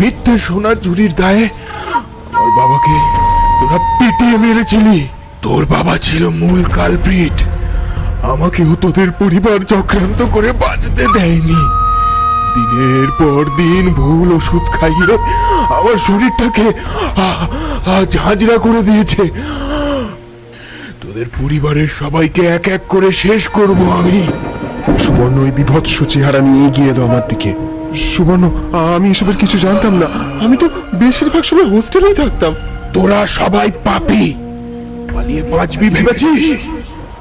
মিথ্যে সোনার চুরির দায়ে আমার বাবাকে তোরা পিটিয়ে মেরেছিলি। তোর বাবা ছিল মূল কালপ্রিট। আমাকেও তোদের পরিবার চক্রান্ত করে বাঁচতে দেয়নি। দিনের পর দিন ভুল ওষুধ খাইয়ে আমার শরীরটাকে ঝাঁঝরা করে দিয়েছে। তোদের পরিবারের সবাইকে এক এক করে শেষ করব আমি। সুবর্ণ ওই বিভৎস চেহারা নিয়ে গিয়ে এলো আমার দিকে। সুবর্ণ আমি এসবের কিছু জানতাম না। আমি তো বেশিরভাগ সময় হোস্টেলেই থাকতাম। তোরা সবাই পাপি। পালিয়ে বাঁচবি ভেবেছিস?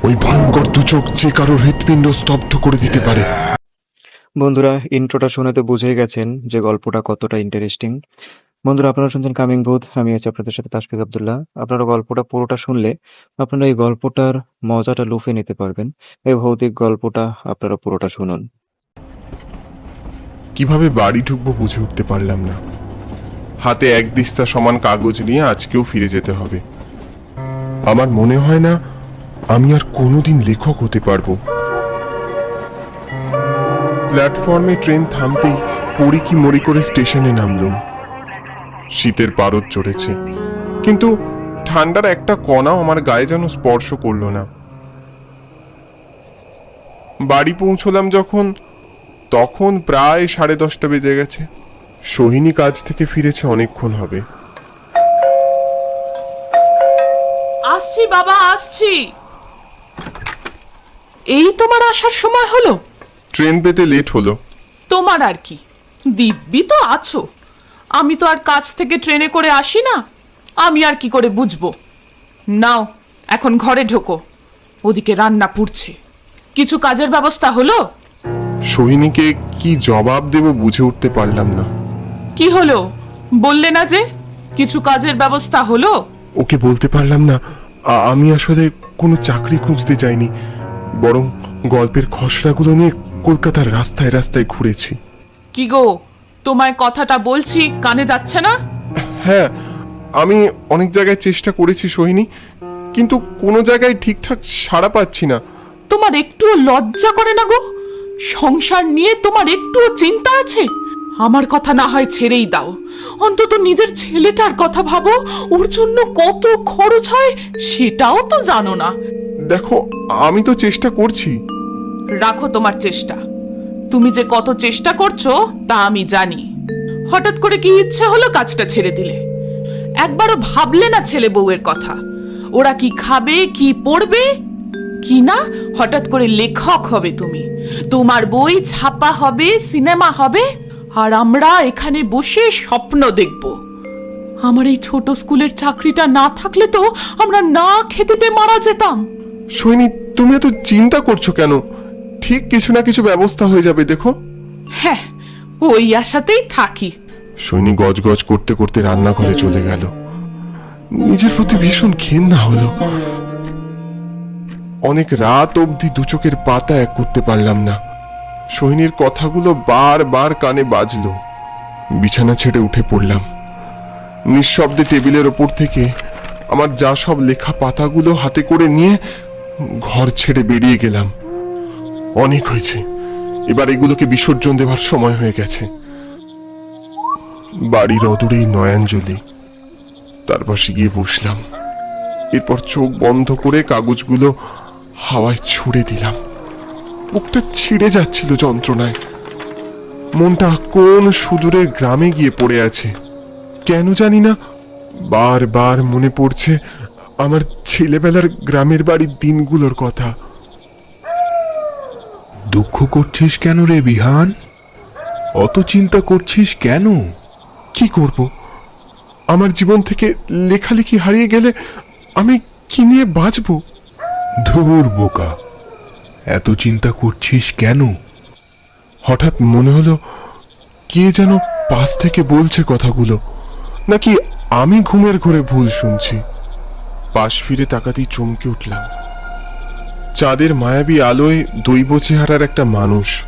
ওই ভয়ঙ্কর দুচোখ যে কারও হৃৎপিণ্ড স্তব্ধ করে দিতে পারে। বন্ধুরা ইন্ট্রোটা শুনে তো বুঝেই গেছেন যে গল্পটা কতটা ইন্টারেস্টিং বন্ধুরা আপনারা শুনছেন কামিং বোধ আমি আছি আপনাদের সাথে তাসফিক আবদুল্লাহ। আপনারা গল্পটা পুরোটা শুনলে আপনারা এই গল্পটার মজাটা লুফে নিতে পারবেন। এই ভৌতিক গল্পটা আপনারা পুরোটা শুনুন। কীভাবে বাড়ি ঢুকবো বুঝে উঠতে পারলাম না। হাতে এক দিস্তা সমান কাগজ নিয়ে আজকেও ফিরে যেতে হবে। আমার মনে হয় না আমি আর কোনোদিন লেখক হতে পারব। প্ল্যাটফর্মে ট্রেন থামতেই পড়ি কি মরি করে স্টেশনে নামলুম। শীতের পারদ চড়েছে। কিন্তু ঠান্ডার একটা কণাও আমার গায়ে যেন স্পর্শ করল না। বাড়ি পৌঁছলাম যখন তখন প্রায় সাড়ে দশটা বেজে গেছে। সোহিনী কাজ থেকে ফিরেছে অনেকক্ষণ হবে। আসছি বাবা আসছি। এই তোমার আসার সময় হলো? ট্রেন পেতে লেট হলো। তোমার আর কি? দিব্যি তো আছো। আমি তো আর কাজ থেকে ট্রেনে করে আসি না। আমি আর কি করে বুঝব? নাও এখন ঘরে ঢোকো। ওদিকে রান্না পুড়ছে। কিছু কাজের ব্যবস্থা হলো? সোহিনীকে কি জবাব দেব বুঝে উঠতে পারলাম না। কি হলো? বললে না যে কিছু কাজের ব্যবস্থা হলো? ওকে বলতে পারলাম না। আমি আসলে কোনো চাকরি খুঁজতে যাইনি বরং গল্পের খসড়াগুলো নিয়ে কলকাতার রাস্তায় রাস্তায় ঘুরেছি। কি গো তোমায় কথাটা বলছি কানে যাচ্ছে না? হ্যাঁ আমি অনেক জায়গায় চেষ্টা করেছি সোহিনী কিন্তু কোনো জায়গায় ঠিকঠাক সাড়া পাচ্ছি না। তোমার একটুও লজ্জা করে না গো? সংসার নিয়ে তোমার একটুও চিন্তা আছে? আমার কথা না হয় ছেড়েই দাও। অন্তত নিজের ছেলেটার কথা ভাবো ওর জন্য কত খরচ হয় সেটাও তো জানো না। দেখো আমি তো চেষ্টা করছি। রাখো তোমার চেষ্টা। তুমি যে কত চেষ্টা করছ তা আমি জানি। হঠাৎ করে কি ইচ্ছে হলো কাজটা ছেড়ে দিলে? একবারও ভাবলে না ছেলে বউয়ের কথা। ওরা কি খাবে কি পড়বে? কি না? হঠাৎ করে লেখক হবে তুমি। তোমার বই ছাপা হবে সিনেমা হবে আর আমরা এখানে বসে স্বপ্ন দেখব। আমার এই ছোট স্কুলের চাকরিটা না থাকলে তো আমরা না খেতে পেয়ে মারা যেতাম। সৈনী তুমি এত চিন্তা করছ কেন? ঠিক কিছু না কিছু ব্যবস্থা হয়ে যাবে দেখো। হ্যাঁ ওই আশাতেই থাকি। সৈনী গজগজ করতে করতে রান্নাঘরে চলে গেল। নিজের প্রতি ভীষণ ঘেন্না হলো। অনেক রাত অবধি দু চোখের পাতা এক করতে পারলাম না। সৈনীর কথাগুলো বারবার কানে বাজলো। বিছানা ছেড়ে উঠে পড়লাম। নিঃশব্দে টেবিলের ওপর থেকে আমার যা সব লেখা পাতাগুলো হাতে করে নিয়ে ঘর ছেড়ে বেরিয়ে গেলাম। অনেক হয়েছে। এবার এগুলোকে বিসর্জন দেওয়ার সময় হয়ে গেছে। বাড়ির অদূরেই নয়াঞ্জলি। তার পাশে গিয়ে বসলাম। এরপর চোখ বন্ধ করে কাগজগুলো হাওয়ায় ছুড়ে দিলাম। বুকটা ছিঁড়ে যাচ্ছিল যন্ত্রণায়। মনটা কোন সুদূরের গ্রামে গিয়ে পড়ে আছে কেন জানি না। বারবার মনে পড়ছে আমার ছেলেবেলার গ্রামের বাড়ির দিনগুলোর কথা। দুঃখ করছিস কেন রে বিহান? অত চিন্তা করছিস কেন? কি করব? আমার জীবন থেকে লেখালেখি হারিয়ে গেলে আমি কি নিয়ে বাঁচবো? ধুর বোকা, এত চিন্তা করছিস কেন? হঠাৎ মনে হলো, কে যেন পাশ থেকে বলছে কথাগুলো, নাকি আমি ঘুমের ঘরে ভুল শুনছি। পাশ ফিরে তাকাতেই চমকে উঠলাম। চাঁদের মায়াবী আলোয় দৈব চেহারার একটা মানুষ,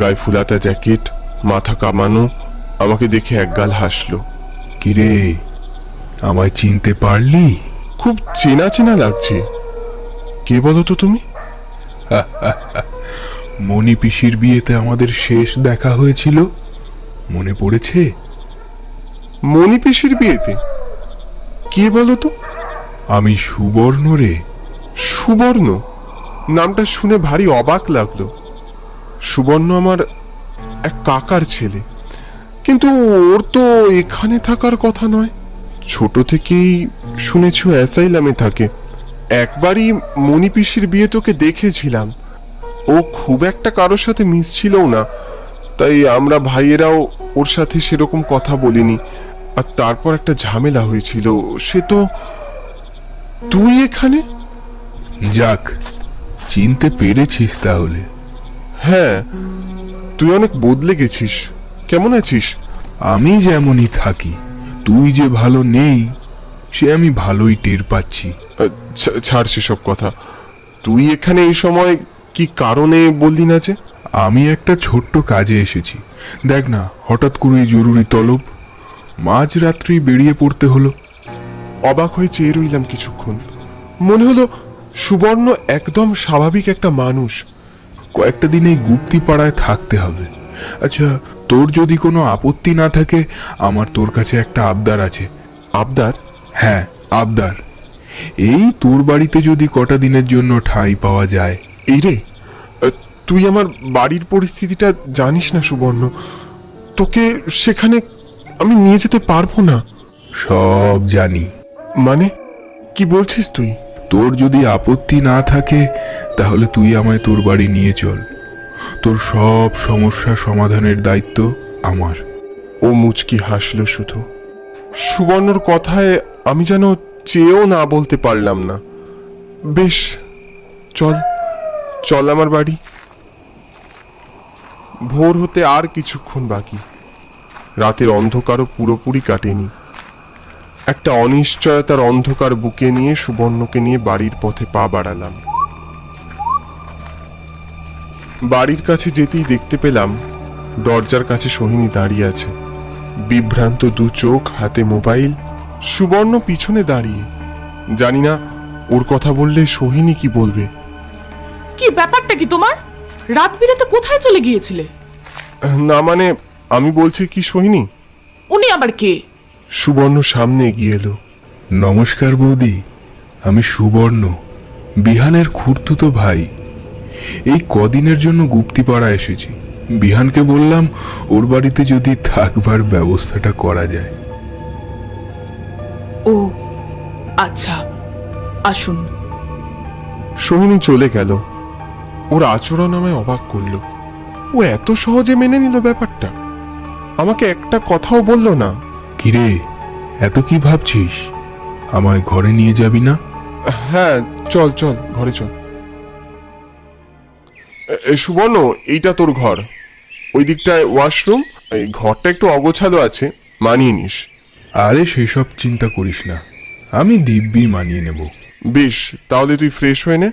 গায়ে ফুলাতা জ্যাকেট, মাথা কামানো, আমাকে দেখে একগাল হাসলো। কিরে, আমায় চিনতে পারলি? খুব চেনা চেনা লাগছে। কে বলো তো তুমি? মণি পিসির বিয়েতে আমাদের শেষ দেখা হয়েছিল মনে পড়েছে? মণিপিসির বিয়েতে? কে বলো তো? আমি সুবর্ণ রে। সুবর্ণ? নামটা শুনে ভারী অবাক লাগল। সুবর্ণ আমার এক কাকার ছেলে। কিন্তু ওর তো এখানে থাকার কথা নয়। ছোট থেকেই শুনেছ অ্যাসাইলামে থাকে। একবারই মণিপিসির বিয়ে তোকে দেখেছিলাম। ও খুব একটা কারোর সাথে মিশছিলও না তাই আমরা ভাইয়েরাও ওর সাথে সেরকম কথা বলিনি। আর তারপর একটা ঝামেলা হয়েছিল সে তো তুই এখানে? যাক চিনতে পেরেছিস তাহলে। হ্যাঁ তুই অনেক বদলে গেছিস। কেমন আছিস? আমি যেমনই থাকি তুই যে ভালো নেই সে আমি ভালোই টের পাচ্ছি। ছাড় সেসব কথা। তুই এখানে এই সময় কি কারণে বললি না যে? আমি একটা ছোট্ট কাজে এসেছি। দেখ না হঠাৎ করে জরুরি তলব। মাঝরাত্রি বেরিয়ে পড়তে হলো। অবাক হয়ে চেয়ে রইলাম কিছুক্ষণ। মনে হলো সুবর্ণ একদম স্বাভাবিক একটা মানুষ। কয়েকটা দিন এই গুপ্তি পাড়ায় থাকতে হবে। আচ্ছা তোর যদি কোনো আপত্তি না থাকে আমার তোর কাছে একটা আবদার আছে। আবদার? হ্যাঁ আবদার। এই তোর বাড়িতে যদি কটা দিনের জন্য ঠাঁই পাওয়া যায়? এই রে তুই আমার বাড়ির পরিস্থিতিটা জানিস না সুবর্ণ। তোকে সেখানে আমি নিয়ে যেতে পারব না। সব জানি। মানে কি বলছিস তুই? তোর যদি আপত্তি না থাকে তাহলে তুই আমায় তোর বাড়ি নিয়ে চল। তোর সব সমস্যা সমাধানের দায়িত্ব আমার। ও মুচকি হাসল শুধু। সুবর্ণর কথায় আমি যেন চেয়েও না বলতে পারলাম না। বেশ, চল চল আমার বাড়ি। ভোর হতে আর কিছুক্ষণ বাকি। রাতের অন্ধকারও পুরোপুরি কাটেনি। একটা অনিশ্চয়তার অন্ধকার বুকে নিয়ে সুবর্ণকে নিয়ে বাড়ির পথে পা বাড়ালাম। বাড়ির কাছে যেতেই দেখতে পেলাম, দরজার কাছে সোহিনী দাঁড়িয়ে আছে। বিভ্রান্ত দু চোখ, হাতে মোবাইল সুবর্ণ পিছনে দাঁড়িয়ে জানি না ওর কথা বললে সোহিনী কি বলবে। কি ব্যাপারটা কি তোমার? রাত বিরেতে কোথায় চলে গিয়েছিলে? না মানে আমি বলছি কি সোহিনী? উনি আবার কে? সুবর্ণ সামনে এগিয়ে এলো। নমস্কার বৌদি আমি সুবর্ণ বিহানের খুঁড়তুতো ভাই। এই কদিনের জন্য গুপ্তিপাড়া এসেছি। বিহানকে বললাম ওর বাড়িতে যদি থাকবার ব্যবস্থাটা করা যায়। আচ্ছা আসুন। সোহিনী চলে গেল। ওর আচরণ আমায় অবাক করল। ও এত সহজে মেনে নিল ব্যাপারটা। আমাকে একটা কথাও বলল না। কিরে এত কি ভাবছিস? আমায় ঘরে নিয়ে যাবি না? হ্যাঁ চল চল ঘরে চল। সুবর্ণ এইটা তোর ঘর। ওই দিকটায় ওয়াশরুম এই ঘরটা একটু অগোছালো আছে মানিয়ে নিস। আরে সেসব চিন্তা করিস না। আমি দিব্যি মানিয়ে নেব। বেশ তাহলে তুই ফ্রেশ হয়ে নে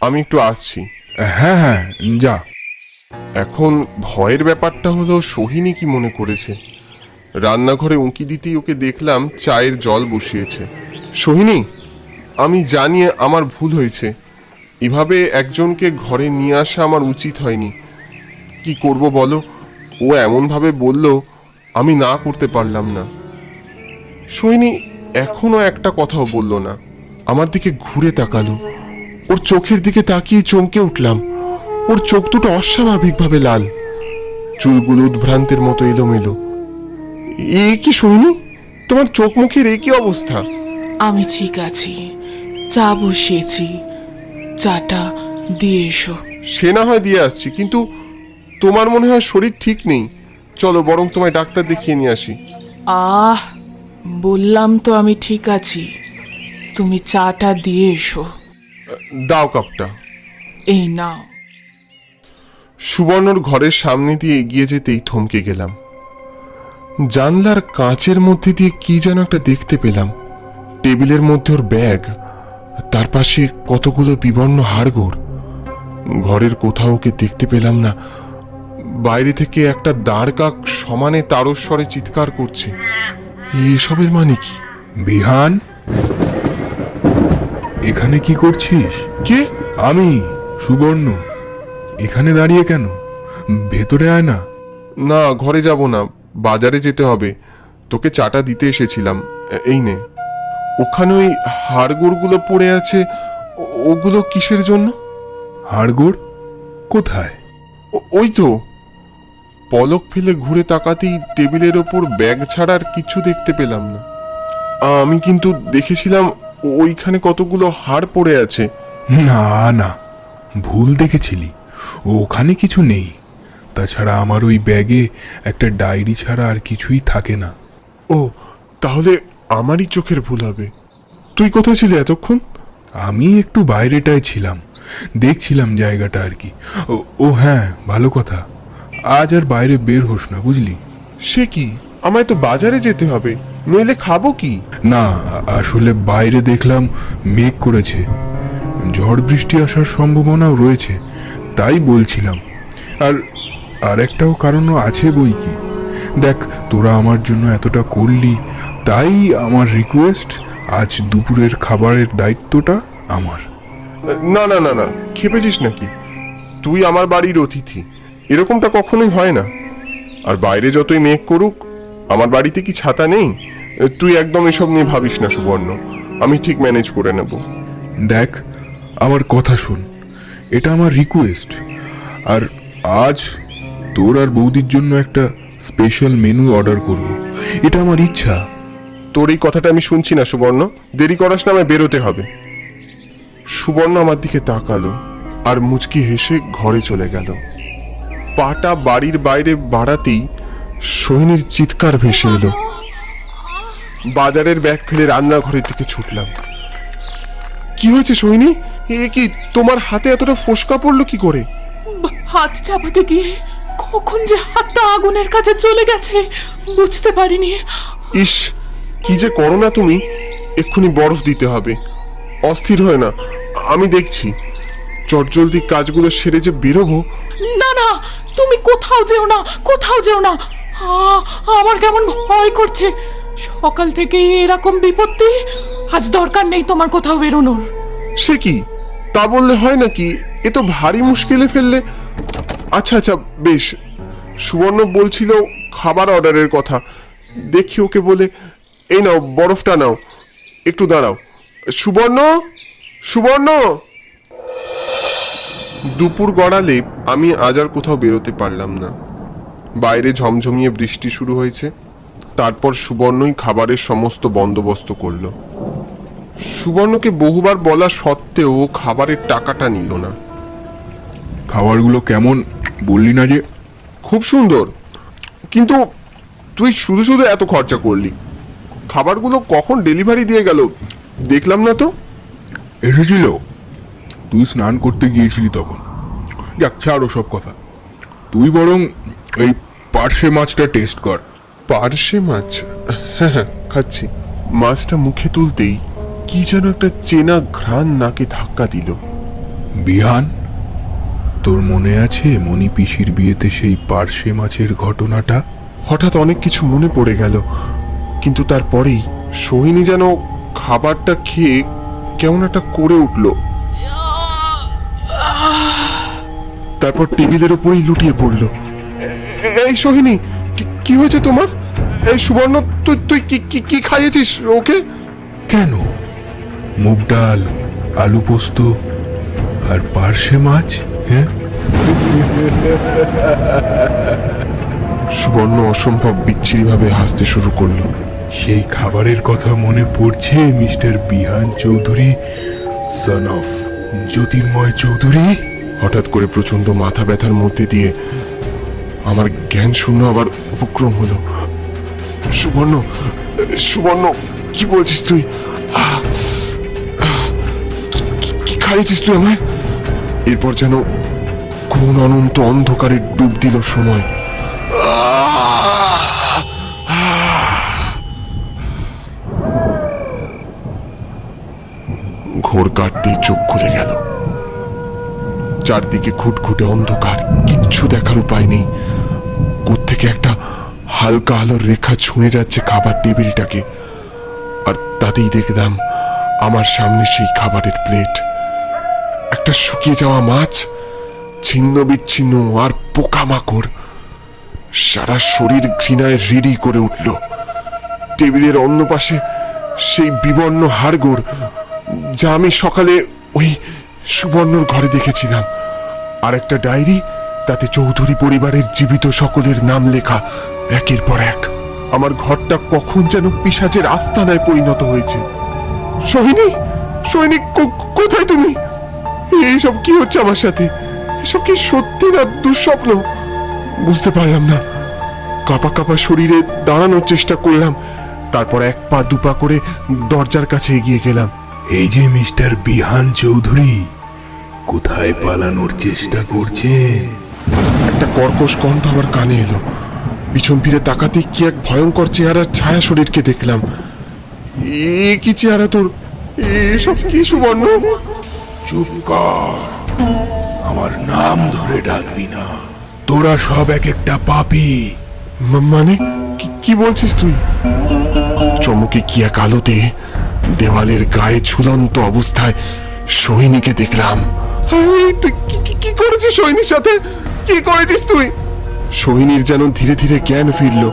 আমি একটু আসছি। হ্যাঁ হ্যাঁ যা। এখন ভয়ের ব্যাপারটা হলো সোহিনী কি মনে করেছে? রান্নাঘরে উঁকি দিতেই ওকে দেখলাম চায়ের জল বসিয়েছে। সোহিনী আমি জানি আমার ভুল হয়েছে। এভাবে একজনকে ঘরে নিয়ে আসা আমার উচিত হয়নি। কি করব বলো? ও এমনভাবে বলল আমি না করতে পারলাম না। সোহিনী এখনও একটা কথাও বলল না। আমার দিকে ঘুরে তাকালো। ওর চোখের দিকে তাকিয়ে চমকে উঠলাম। ওর চোখ দুটো অস্বাভাবিকভাবে লাল। চুলগুলো উদ্ভ্রান্তের মতো এলোমেলো। এ কি শুনি তোমার চোখ মুখের এ কি অবস্থা? আমি ঠিক আছি। চা বসিয়েছি। চাটা দিয়ে এসো। সে না হয় দিয়ে আসছি কিন্তু তোমার মনে হয় শরীর ঠিক নেই। চলো বরং তোমায় ডাক্তার দেখিয়ে নিয়ে আসি। আহ! বললাম তো আমি ঠিক আছি। তুমি চাটা দিয়ে এসো। দাও কাপটা। এই নাও। সুবর্ণর ঘরের সামনে দিয়ে এগিয়ে যেতেই থমকে গেলাম। জানলার কাঁচের মধ্যে দিয়ে কি যেন একটা দেখতে পেলাম। টেবিলের মধ্যে ওর ব্যাগ তার পাশে কতগুলো বিবর্ণ হাড়গোড়। ঘরের কোথাও ওকে দেখতে পেলাম না। বাইরে থেকে একটা দাঁড় কাক সমানে তারস্বরে চিৎকার করছে। এসবের মানে কি? বিহান এখানে কি করছিস? কে? আমি সুবর্ণ। এখানে দাঁড়িয়ে কেন? ভেতরে আয় না। না ঘরে যাব না। বাজারে যেতে হবে। তোকে চাটা দিতে এসেছিলাম। এই নে। ওখানে ওই হাড়গোড়গুলো পড়ে আছে। ওগুলো কিসের জন্য? হাড়গোড়? কোথায়? ওই তো। পলক ফেলে ঘুরে তাকাতেই টেবিলের ওপর ব্যাগ ছাড়া আর কিছু দেখতে পেলাম না। আমি কিন্তু দেখেছিলাম ওইখানে কতগুলো হাড় পড়ে আছে। না না ভুল দেখেছিলি। ওখানে কিছু নেই। তাছাড়া আমার ওই ব্যাগে একটা ডায়েরি ছাড়া আর কিছুই থাকে না। ও তাহলে আমারই চোখের ভুল হবে। তুই কোথায় ছিলি এতক্ষণ? আমি একটু বাইরেটায় ছিলাম। দেখছিলাম জায়গাটা আর কি। ও হ্যাঁ ভালো কথা। আজ আর বাইরে বের হোস না বুঝলি? সে কি? আমায় তো বাজারে যেতে হবে নইলে খাব কি? না আসলে বাইরে দেখলাম মেঘ করেছে। ঝড় বৃষ্টি আসার সম্ভাবনাও রয়েছে তাই বলছিলাম। আর আর একটাও কারণও আছে বই কি? দেখ তোরা আমার জন্য এতটা করলি তাই আমার রিকোয়েস্ট আজ দুপুরের খাবারের দায়িত্বটা আমার। না না না না খেপেছিস নাকি? তুই আমার বাড়ির অতিথি। এরকমটা কখনোই হয় না। আর বাইরে যতই মেঘ করুক আমার বাড়িতে কি ছাতা নেই? তুই একদম এসব নিয়ে ভাবিস না সুবর্ণ। আমি ঠিক ম্যানেজ করে নেব। দেখ আমার কথা শোন। এটা আমার রিকোয়েস্ট আর আজ তোর আর বৌদির জন্য একটা স্পেশাল মেনু অর্ডার করব। এটা আমার ইচ্ছা। তোর এই কথাটা আমি শুনছি না সুবর্ণ। দেরি করাস না আমায় বেরোতে হবে। সুবর্ণ আমার দিকে তাকালো আর মুচকি হেসে ঘরে চলে গেল। পাটা বাড়ির বাইরে বাড়াতেই সোহিনীর চিৎকার ভেসে এলো। বাজারের ব্যাগ ফেলে রান্নাঘরের দিকে ছুটলাম। কি হয়েছে সোহিনী? এ কি তোমার হাতে এতটা ফোসকা পড়ল কি করে? হাত চাপাতে গিয়ে কখন যে হাতটা আগুনের কাছে চলে গেছে বুঝতে পারিনি। ইস কি যে করো না তুমি এক্ষুনি বরফ দিতে হবে। অস্থির হয় না আমি দেখছি। চটজলদি কাজগুলো সেরে যে বেরোবো? না না তুমি কোথাও যেও না কোথাও যেও না। আমার কেমন ভয় করছে। সকাল থেকে এরকম বিপত্তি আজ দরকার নেই তোমার কোথাও বেরোনোর। সে কি? তা বললে হয় নাকি? এ তো ভারী মুশকিলে ফেললে। আচ্ছা আচ্ছা বেশ। সুবর্ণ বলছিল খাবার অর্ডারের কথা। দেখি ওকে বলে এই নাও বরফটা নাও। একটু দাঁড়াও। সুবর্ণ? সুবর্ণ? দুপুর গড়ালে আমি আজ আর কোথাও বেরোতে পারলাম না। বাইরে ঝমঝমিয়ে বৃষ্টি শুরু হয়েছে। তারপর সুবর্ণই খাবারের সমস্ত বন্দোবস্ত করল। সুবর্ণকে বহুবার বলা সত্ত্বেও ও খাবারের টাকাটা নিল না। খাবারগুলো কেমন বললি না যে? খুব সুন্দর। কিন্তু তুই শুধু শুধু এত খরচা করলি। খাবারগুলো কখন ডেলিভারি দিয়ে গেল দেখলাম না তো? এসেছিল। তুই স্নান করতে গিয়েছিলি তখন। যাক ছাড়ো সব কথা। তুই বরং এই পার্শে মাছটা টেস্ট কর। পার্শে মাছ? হ্যাঁ হ্যাঁ খাচ্ছি। মাছটা মুখে তুলতেই কি যেন একটা চেনা ঘ্রাণ নাকে ধাক্কা দিল। বিহান তোর মনে আছে মণি পিসির বিয়েতে সেই পার্শে মাছের ঘটনাটা? হঠাৎ অনেক কিছু মনে পড়ে গেল কিন্তু তারপরেই সোহিনী যেন খাবারটা খেয়ে কেমন একটা করে উঠল। তারপর টেবিলের উপরেই লুটিয়ে পড়ল। এই সোহিনী কি- কি হয়েছে তোমার? এই সুবর্ণ তুই তুই কি কি- কি খাইয়েছিস ওকে? কেন? মুগ ডাল আলু পোস্ত আর পার্শে মাছ হ্যাঁ? সুবর্ণ অসম্ভব বিচ্ছিরিভাবে হাসতে শুরু করল। সেই খাবারের কথা মনে পড়ছে mister Bihan Chowdhury son of Jyotirmoy Chowdhury? হঠাৎ করে প্রচণ্ড মাথা ব্যথার মধ্যে দিয়ে আমার জ্ঞান শূন্য আবার উপক্রম হলো। সুবর্ণ সুবর্ণ, কি বলছিস তুই? কি- খাইয়েছিস তুই আমায়? এরপর যেন কোন অনন্ত অন্ধকারে ডুব দিল সময়। ঘোর কাটতেই চোখ খুলে গেল। চারদিকে খুটখুটে অন্ধকার, কিচ্ছু দেখার উপায় নেই। থেকে একটা হালকা আলোর রেখা ছুঁয়ে যাচ্ছে খাবার টেবিলটাকে। আর তাতেই দেখলাম আমার সামনে সেই খাবারের প্লেট। একটা শুকিয়ে যাওয়া মাছ, ছিন্ন বিচ্ছিন্ন আর পোকামাকড়। সারা শরীর ঘৃণায় রিডি করে উঠল। টেবিলের অন্য পাশে সেই বিবর্ণ হাড়গোড়, যা আমি সকালে ওই সুবর্ণর ঘরে দেখেছিলাম। আর একটা ডায়েরি, তাতে চৌধুরী পরিবারের জীবিত সকলের নাম লেখা, একের পর এক। আমার ঘরটা কখন যেন পিসাচের আস্তানায় পরিণত হয়েছে। সোহিনী সোহিনী, কো- কোথায় তুমি? এইসব কি হচ্ছে আমার সাথে? এসব কি সত্যি না দুঃস্বপ্ন? বুঝতে পারলাম না। কাপা কাপা শরীরে দাঁড়ানোর চেষ্টা করলাম। তারপর এক পা দুপা করে দরজার কাছে এগিয়ে গেলাম। এই যে মিস্টার বিহান চৌধুরী কোথায় পালানোর চেষ্টা করছেন? একটা কর্কশ কণ্ঠ আমার কানে এলো। পিছন ফিরে তাকাতে কি এক ভয়ঙ্কর চেহারার ছায়া শরীরকে দেখলাম। এ কি চেহারা তোর? এসব কি সুবর্ণ? চুপ কর। আমার নাম ধরে ডাকবি না। তোরা সব এক একটা পাপি। মানে কি- কি বলছিস তুই? চমকে কি এক আলোতে দেওয়ালের গায়ে ঝুলন্ত অবস্থায় সোহিনীকে দেখলাম। তুই কি- কি- কি করেছিস সোহিনীর সাথে? কি করেছিস তুই? সোহিনীর যেন ধীরে ধীরে জ্ঞান ফিরল।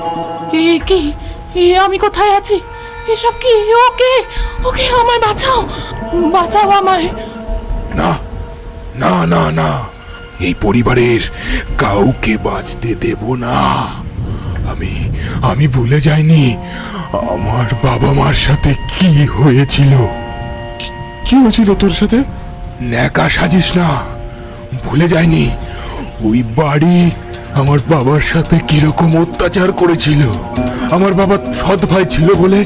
এ কি? এ আমি কোথায় আছি? এসব কি? ওকে ওকে আমায় বাঁচাও। বাঁচাও আমায়। না না না না। এই পরিবারের কাউকে বাঁচতে দেব না। আমি আমি ভুলে যাইনি। আমার বাবা মার সাথে কি হয়েছিল? কি হয়েছিল তোর সাথে? ন্যাকা সাজিস না। ভুলে যায়নি। ওই বাড়ি আমার বাবার সাথে কীরকম অত্যাচার করেছিল? আমার বাবা সৎ ভাই ছিল বলে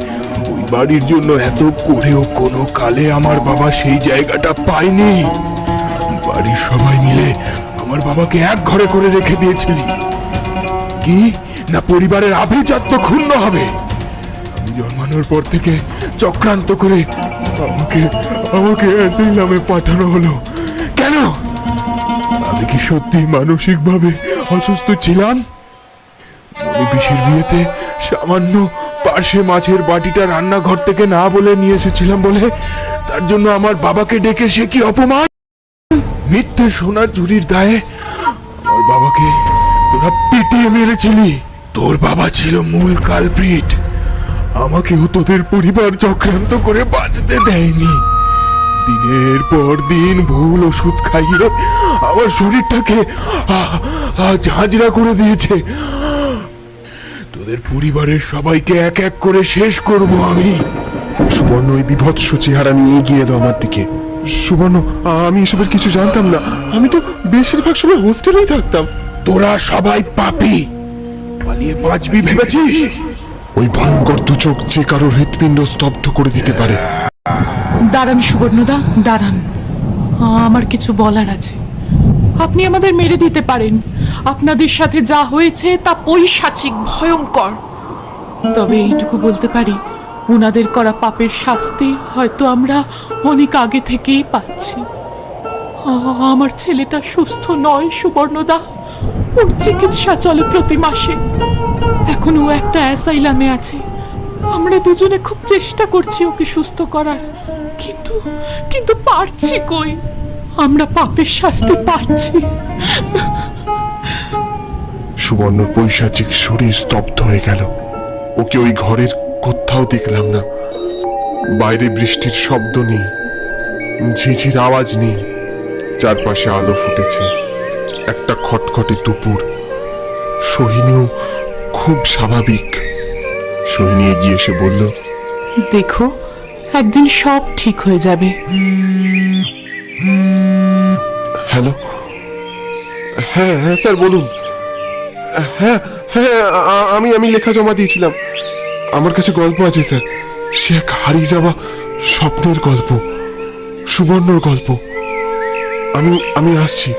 ওই বাড়ির জন্য এত করেও কোনো কালে আমার বাবা সেই জায়গাটা পায়নি। বাড়ির সবাই মিলে আমার বাবাকে এক ঘরে করে রেখে দিয়েছিলি। কি? না পরিবারের আভিজাত্য ক্ষুণ্ণ হবে? জন্মানোর পর থেকে চক্রান্ত করে আমাকে আমাকে অ্যাসাইলামে পাঠানো হলো। কেন? আমি কি সত্যি মানসিকভাবে অসুস্থ ছিলাম? পিসির বিয়েতে সামান্য পার্শ্বে মাছের বাটিটা রান্নাঘর থেকে না বলে নিয়ে এসেছিলাম বলে, তার জন্য আমার বাবাকে ডেকে সে কি অপমান? মিথ্যে সোনার চুরির দায়ে আমার বাবাকে তোরা পিটিয়ে মেরেছিলি। তোর বাবা ছিল মূল কালপ্রিট আমাকেও তোদের পরিবার চক্রান্ত করে বাঁচতে দেয়নি। দিনের পর দিন ভুল ওষুধ খাইয়ে আমার শরীরটাকে ঝাঁঝরা করে দিয়েছে। তোদের পরিবারের সবাইকে এক এক করে শেষ করব আমি। সুবর্ণ ওই বিভৎস চেহারা নিয়ে এগিয়ে এলো আমার দিকে। সুবর্ণ আমি এসবের কিছু জানতাম না। আমি তো বেশিরভাগ সময় হোস্টেলেই থাকতাম। তোরা সবাই পাপি। পালিয়ে বাঁচবি ভেবেছিস? ওই ভয়ঙ্কর দুচোখ যে কারও হৃৎপিণ্ড স্তব্ধ করে দিতে পারে। দাঁড়ান সুবর্ণদা, দাঁড়ান। আমার কিছু বলার আছে। আপনি আমাদের মেরে দিতে পারেন। আপনাদের সাথে যা হয়েছে তা পৈশাচিক ভয়ঙ্কর। তবে এইটুকু বলতে পারি ওনাদের করা পাপের শাস্তি হয়তো আমরা অনেক আগে থেকেই পাচ্ছি। আমার ছেলেটা সুস্থ নয় সুবর্ণদা। ওর চিকিৎসা চলে প্রতি মাসে। এখন ও একটা অ্যাসাইলামে আছে। আমরা দুজনে খুব চেষ্টা করছি ওকে সুস্থ করার, কিন্তু কিন্তু পারছি কই? আমরা পাপের শাস্তি পাচ্ছি। সুবর্ণর পৈশাচিক শরীর স্তব্ধ হয়ে গেল। ওকে ওই ঘরের কোথাও দেখলাম না। বাইরে বৃষ্টির শব্দ নেই, ঝিঝির আওয়াজ নেই। চারপাশে আলো ফুটেছে। একটা খটখটে দুপুর। সোহিনীও খুব স্বাভাবিক। সোহিনী এগিয়ে এসে বলল দেখো একদিন সব ঠিক হয়ে যাবে। হ্যালো? হ্যাঁ হ্যাঁ স্যার বলুন। হ্যাঁ হ্যাঁ আমি আমি লেখা জমা দিয়েছিলাম। আমার কাছে গল্প আছে স্যার। সে এক হারিয়ে যাওয়া স্বপ্নের গল্প সুবর্ণর গল্প। আমি আমি আসছি।